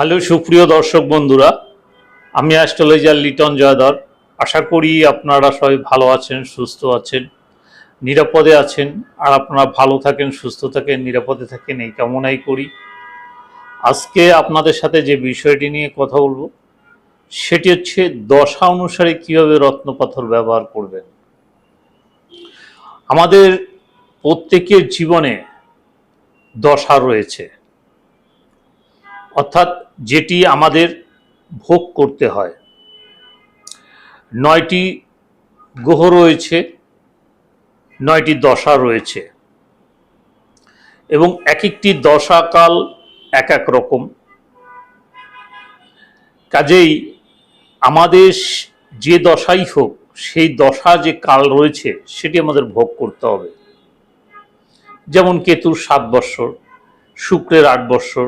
Hello, সুপ্রিয় দর্শক বন্ধুরা, আমি অ্যাস্ট্রোলজার লিটন জয়ধর। আশা করি আপনারা সবাই ভালো আছেন, সুস্থ আছেন, নিরাপদে আছেন, আর আপনারা ভালো থাকেন, সুস্থ থাকেন, নিরাপদে থাকেন, এই কামনাই করি। আজকে আপনাদের সাথে যে বিষয়টি নিয়ে কথা বলব, সেটি হচ্ছে দশা অনুসারে কীভাবে রত্নপাথর ব্যবহার করবেন। আমাদের প্রত্যেকের জীবনে দশা রয়েছে। অর্থাৎ যেটি আমাদের ভোগ করতে হয়। নয়টি গ্রহ রয়েছে, নয়টি দশা রয়েছে এবং এক একটি দশাকাল এক এক রকম। কাজেই আমাদের যে দশাই হোক, সেই দশা যে কাল রয়েছে, সেটি আমাদের ভোগ করতে হবে। যেমন কেতুর সাত বৎসর, শুক্রের আট বৎসর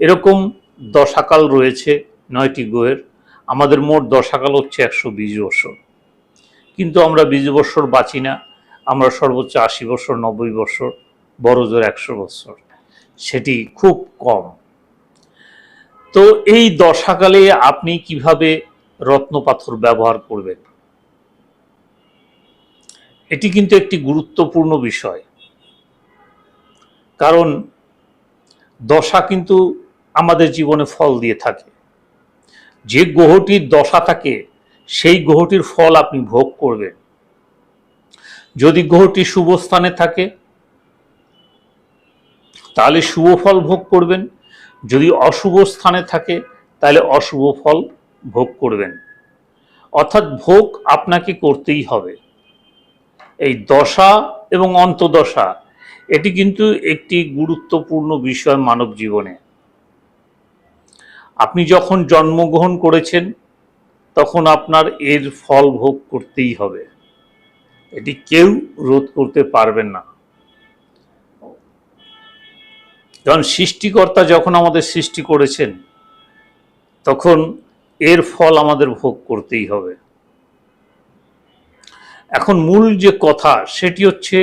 এরকম দশাকাল রয়েছে নয়টি গ্রহের। আমাদের মোট দশাকাল হচ্ছে একশো বিশ বছর। কিন্তু আমরা বিশ বছর বাঁচি না, আমরা সর্বোচ্চ আশি বছর, নব্বই বছর বড় জোর একশো বছর। সেটি খুব কম। তো এই দশাকালে আপনি কীভাবে রত্নপাথর ব্যবহার করবেন? এটি কিন্তু একটি গুরুত্বপূর্ণ বিষয়। কারণ দশা কিন্তু আমাদের জীবনে ফল দিয়ে থাকে। যে গ্রহটির দশা থাকে, সেই গ্রহটির ফল আপনি ভোগ করবেন। যদি গ্রহটি শুভ স্থানে থাকে, তাহলে শুভ ফল ভোগ করবেন। যদি অশুভ স্থানে থাকে, তাহলে অশুভ ফল ভোগ করবেন। অর্থাৎ ভোগ আপনাকে করতেই হবে। এই দশা এবং অন্তদশা, এটি কিন্তু একটি গুরুত্বপূর্ণ বিষয় মানব জীবনে। আপনি যখন জন্মগ্রহণ করেছেন, তখন আপনার এর ফল ভোগ করতেই হবে। এটি কেউ রোধ করতে পারবেন না। কারণ সৃষ্টিকর্তা যখন আমাদের সৃষ্টি করেছেন, তখন এর ফল আমাদের ভোগ করতেই হবে। এখন মূল যে কথা, সেটি হচ্ছে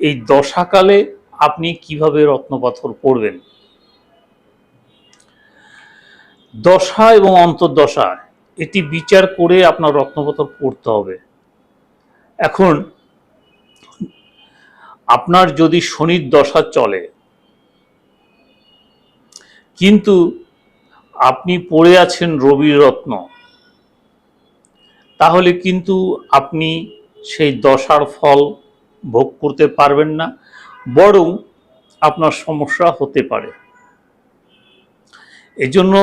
এই দশাকালে আপনি কীভাবে রত্নপাথর পড়বেন দশা এবং অন্তর্দশা, এটি বিচার করে আপনার রত্নপাথর পড়তে হবে। এখন, আপনার যদি শনির দশা চলে, কিন্তু আপনি পড়ে আছেন রবির রত্ন, তাহলে কিন্তু আপনি সেই দশার ফল ভোগ করতে পারবেন না, বরং আপনার সমস্যা হতে পারে। এজন্য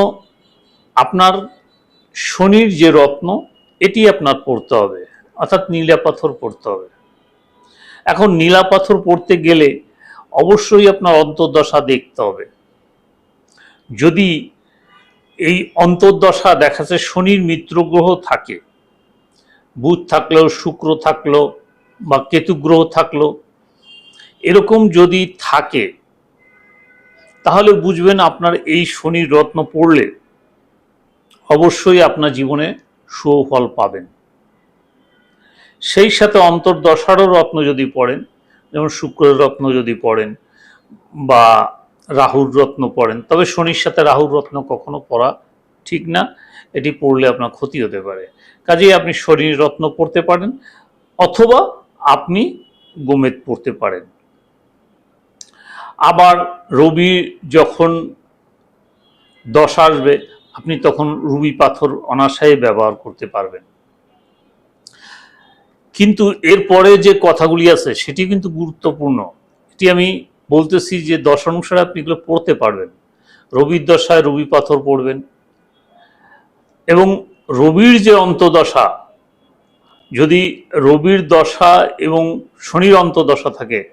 আপনার শনির যে রত্ন, এটি আপনার পড়তে হবে। অর্থাৎ নীলা পাথর পড়তে হবে। এখন নীলা পাথর পড়তে গেলে অবশ্যই আপনার অন্তর্দশা দেখতে হবে। যদি এই অন্তর্দশা দেখা যাচ্ছে শনির মিত্র গ্রহ থাকে, বুধ থাকলেও শুক্র থাকল বা কেতু গ্রহ থাকল, এরকম যদি থাকে, তাহলে বুঝবেন আপনার এই শনির রত্ন পড়লে অবশ্যই আপনার জীবনে সুফল পাবেন। সেই সাথে অন্তর্দশারও রত্ন যদি পড়েন, যেমন শুক্রের রত্ন যদি পড়েন বা রাহুর রত্ন পড়েন, তবে শনির সাথে রাহুর রত্ন কখনো পড়া ঠিক না। এটি পড়লে আপনার ক্ষতি হতে পারে। কাজেই আপনি শনির রত্ন পড়তে পারেন অথবা আপনি গোমেদ পড়তে পারেন। আবার রবি যখন দশ আসবে আপনি তখন রুবি পাথর অনাশায় ব্যবহার করতে পারবেন। কিন্তু এরপরে যে কথাগুলি আছে, সেটি কিন্তু গুরুত্বপূর্ণ। এটি আমি বলতেছি যে দশ অনুসারে আপনি এগুলো পড়তে পারবেন। রবির দশায় রবি পাথর পড়বেন। এবং রবির যে অন্তদশা, যদি রবির দশা এবং শনির অন্তদশা থাকে,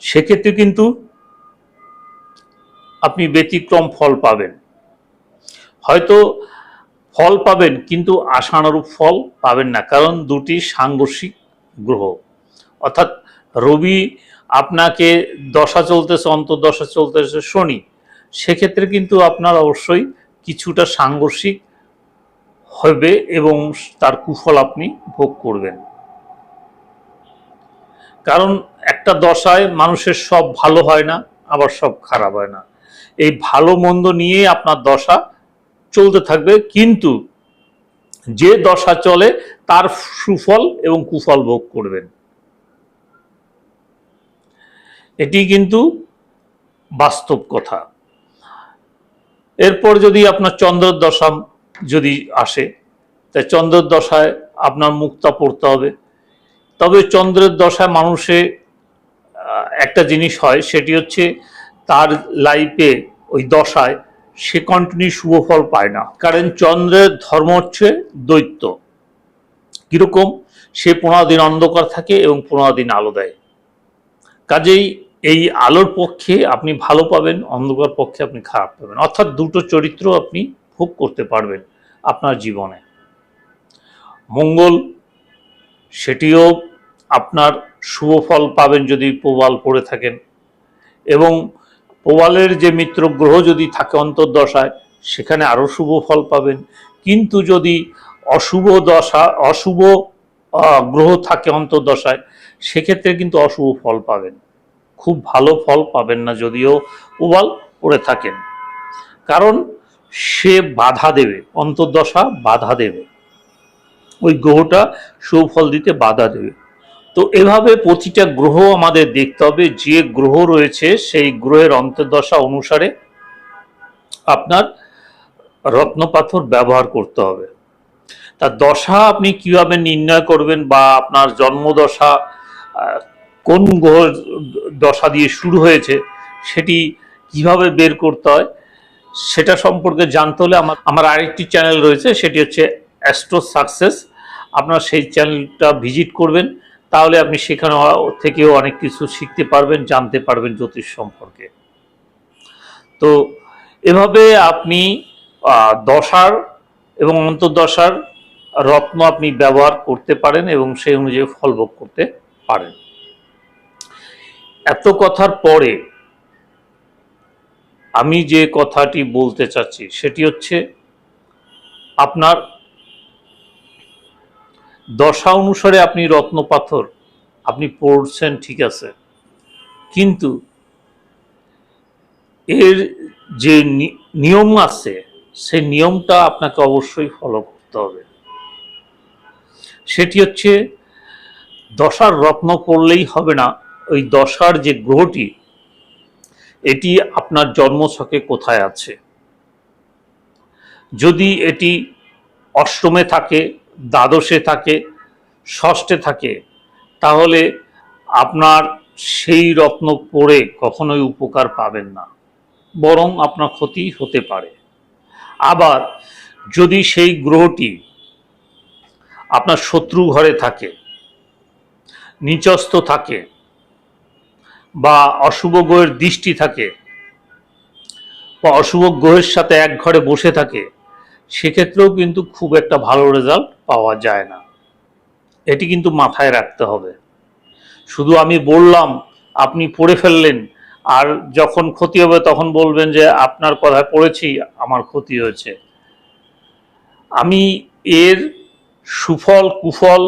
সেক্ষেত্রে কিন্তু আপনি ব্যতিক্রম ফল পাবেন। হয়তো ফল পাবেন, কিন্তু আশানুরূপ ফল পাবেন না, কারণ দুটি সাংঘর্ষিক গ্রহ। অর্থাৎ রবি আপনাকে দশা চলতেছে, অন্তর্দশা চলতেছে, শনি, সেক্ষেত্রে কিন্তু আপনার অবশ্যই কিছুটা সাংঘর্ষিক হবে এবং তার কুফল আপনি ভোগ করবেন। কারণ একটা দশায় মানুষের সব ভালো হয় না, আবার সব খারাপ হয় না। এই ভালো মন্দ নিয়ে আপনার দশা চলতে থাকবে, কিন্তু যে দশা চলে তার সুফল এবং কুফল ভোগ করবেন। এটি কিন্তু বাস্তব কথা। এরপর যদি আপনার চন্দ্রের দশা যদি আসে, তাই চন্দ্রের দশায় আপনার মুক্তা পড়তে হবে। তবে চন্দ্রের দশায় মানুষে একটা জিনিস হয়, সেটি হচ্ছে তার লাইফে ওই দশায় সে কন্টিনিউ শুভ ফল পায় না। কারণ চন্দ্রের ধর্ম হচ্ছে দৈত্য। কীরকম? সে পনেরো দিন অন্ধকার থাকে এবং পনেরো দিন আলো দেয়। কাজেই এই আলোর পক্ষে আপনি ভালো পাবেন, অন্ধকার পক্ষে আপনি খারাপ পাবেন। অর্থাৎ দুটো চরিত্র আপনি ভোগ করতে পারবেন আপনার জীবনে। মঙ্গল, সেটিও আপনার শুভ ফল পাবেন যদি প্রবাল পড়ে থাকেন। এবং প্রবালের যে মিত্র গ্রহ যদি থাকে অন্তর্দশায়, সেখানে আরও শুভ ফল পাবেন। কিন্তু যদি অশুভ দশা, অশুভ গ্রহ থাকে অন্তর্দশায়, সেক্ষেত্রে কিন্তু অশুভ ফল পাবেন। খুব ভালো ফল পাবেন না যদিও প্রবাল পড়ে থাকেন। কারণ সে বাধা দেবে, অন্তর্দশা বাধা দেবে। ওই গ্রহটা সুফল দিতে বাধা দেবে। তো এভাবে প্রতিটা গ্রহ আমাদের দেখতে হবে, যে গ্রহ রয়েছে সেই গ্রহের অন্তর্দশা অনুসারে আপনার রত্নপাথর ব্যবহার করতে হবে। তার দশা আপনি কীভাবে নির্ণয় করবেন বা আপনার জন্মদশা কোন গ্রহ দশা দিয়ে শুরু হয়েছে সেটি কীভাবে বের করতে হয় সেটা সম্পর্কে জানতে হলে আমার আমার আরেকটি চ্যানেল রয়েছে, সেটি হচ্ছে অ্যাস্ট্রো সাকসেস। আপনারা সেই চ্যানেলটা ভিজিট করবেন। তাহলে আপনি সেখানে থেকেও অনেক কিছু শিখতে পারবেন, জানতে পারবেন জ্যোতিষ সম্পর্কে। তো এভাবে আপনি দশার এবং অন্তর্দশার রত্ন আপনি ব্যবহার করতে পারেন এবং সেই অনুযায়ী ফল ভোগ করতে পারেন। এত কথার পরে আমি যে কথাটি বলতে চাচ্ছি সেটি হচ্ছে, আপনার দশা অনুসারে আপনি রত্নপাথর আপনি পড়ছেন ঠিক আছে। কিন্তু এর যে নিয়ম আছে সেই নিয়মটা আপনাকে অবশ্যই ফলো করতে হবে। সেটি হচ্ছে দশার রত্ন পড়লেই হবে না, ওই দশার যে গ্রহটি, এটি আপনার জন্মছকে কোথায় আছে। যদি এটি অষ্টমে থাকে দ্বাদশে থাকে, ষষ্ঠে থাকে, তাহলে আপনার সেই রত্ন পড়ে কখনোই উপকার পাবেন না, বরং আপনার ক্ষতি হতে পারে। আবার যদি সেই গ্রহটি আপনার শত্রু ঘরে থাকে, নিচস্থ থাকে, বা অশুভ গ্রহের দৃষ্টি থাকে, বা অশুভ গ্রহের সাথে এক ঘরে বসে থাকে, সেক্ষেত্রেও কিন্তু খুব একটা ভালো রেজাল্ট পাওয়া যায় না। এটি কিন্তু মাথায় রাখতে হবে। শুধু আমি বললাম, আপনি পড়ে ফেললেন, আর যখন ক্ষতি হবে তখন বলবেন যে, আপনার কথায় পড়েছি, আমার ক্ষতি হয়েছে। আমি এর সুফল, কুফল,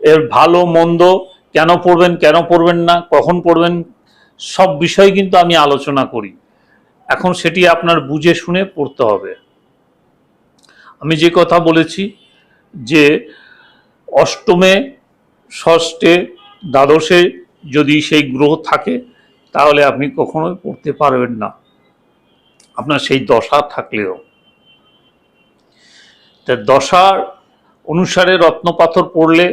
এর ভালো, মন্দ, কেন পড়বেন কেন পড়বেন না, কখন পড়বেন, সব বিষয় কিন্তু আমি আলোচনা করি। এখন সেটি আপনার বুঝে শুনে পড়তে হবে। আমি যে কথা বলেছি যে অষ্টমে, ষষ্ঠে, দ্বাদশে যদি সেই গ্রহ থাকে, তাহলে আপনি কখনোই পড়তে পারবেন না। আপনার সেই দশা থাকলেও। তা দশার অনুসারে রত্নপাথর পড়লে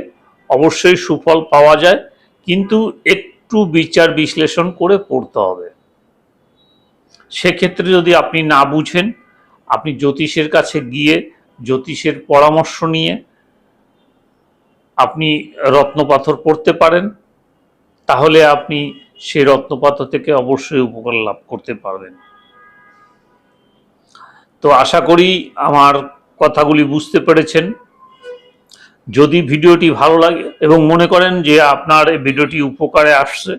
অবশ্যই সুফল পাওয়া যায়, কিন্তু একটু বিচার বিশ্লেষণ করে পড়তে হবে। সেক্ষেত্রে যদি আপনি না বুঝেন, আপনি জ্যোতিষের কাছে গিয়ে জ্যোতিষের পরামর্শ নিয়ে আপনি রত্নপাথর পড়তে পারেন, তাহলে আপনি সেই রত্নপাথর থেকে অবশ্যই উপকার লাভ করতে পারবেন। তো আশা করি আমার কথাগুলি বুঝতে পেরেছেন। যদি ভিডিওটি ভালো লাগে এবং মনে করেন যে আপনার এই ভিডিওটি উপকারে আসছে,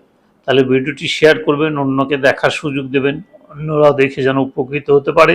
তাহলে ভিডিওটি শেয়ার করবেন, অন্যকে দেখার সুযোগ দেবেন অন্যরা দেখে যেন উপকৃত হতে পারে।